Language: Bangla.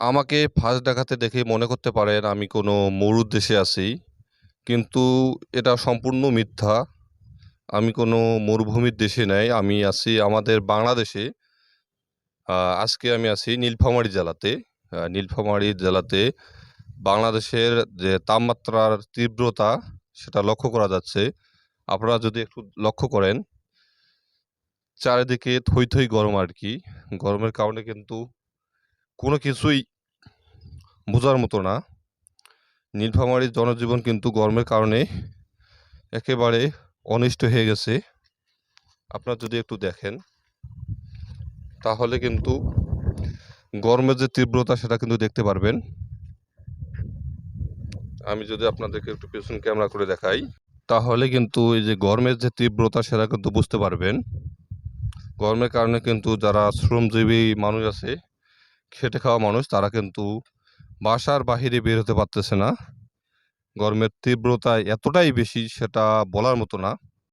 আমাকে ফাঁস দেখাতে দেখে মনে করতে পারেন আমি কোনো মরুর দেশে আছি। কিন্তু এটা সম্পূর্ণ মিথ্যা। আমি কোনো মরুভূমির দেশে নাই। আমি আছি আমাদের বাংলাদেশে। আজকে আমি আছি নীলফামারী জেলাতে। নীলফামারী জেলাতে বাংলাদেশের যে তাপমাত্রার তীব্রতা সেটা লক্ষ্য করা যাচ্ছে। আপনারা যদি একটু লক্ষ্য করেন, চারিদিকে থই থই গরম আর কি। গরমের কারণে কিন্তু কোনো কিছুই বোঝার মতো না। নীলফামারীর জনজীবন কিন্তু গরমের কারণে একেবারে অনিষ্ট হয়ে গেছে। আপনারা যদি একটু দেখেন, তাহলে কিন্তু গরমের যে তীব্রতা, সেটা কিন্তু দেখতে পারবেন। আমি যদি আপনাদেরকে একটু পেছন ক্যামেরা করে দেখাই, তাহলে কিন্তু এই যে গরমের যে তীব্রতা, সেটা কিন্তু বুঝতে পারবেন। গরমের কারণে কিন্তু যারা শ্রমজীবী মানুষ আছে, খেটে খাওয়া মানুষ, তারা কিন্তু বাসার বাহিরে বের হতে পারতেছে না। গরমের তীব্রতা এতটাই বেশি সেটা বলার মতো না।